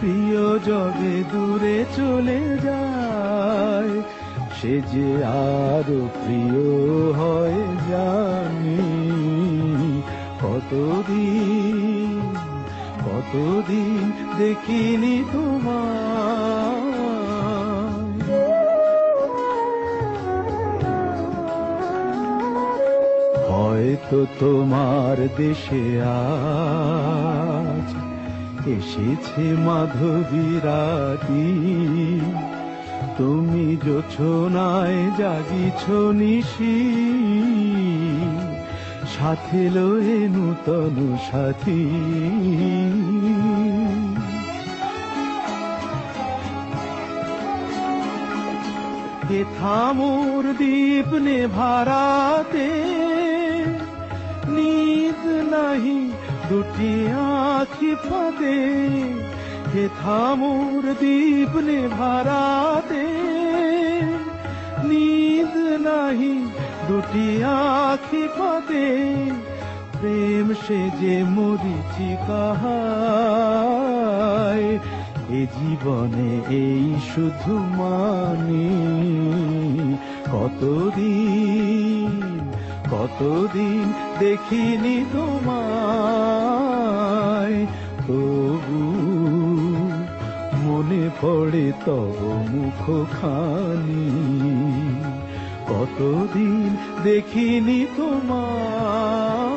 প্রিয় জগে দূরে চলে যায়, সে যে আরও প্রিয় হয় জানি। কতদিন কতদিন দেখিনি তোমার হয়তো তোমার দেশে আজ এসেছে মাধবীরাতি তুমি যোছনায় জাগিছ নিশি। সাথে লয়ে নূতন সাথী। থামোর দীপ নে ভারাতে নিদ নাহি দুটি আখি ফাঁদে, হে থামুর দীপ নে ভারাতে নিদ নাহি দুটি আখি ফাঁদে, প্রেম সে যে মরিচি কাহায়, এ জীবনে এই শুধু মানি। কতদিন কতদিন দেখিনি তোমায় পড়ে তব মুখখানি। কতদিন দেখিনি তোমায়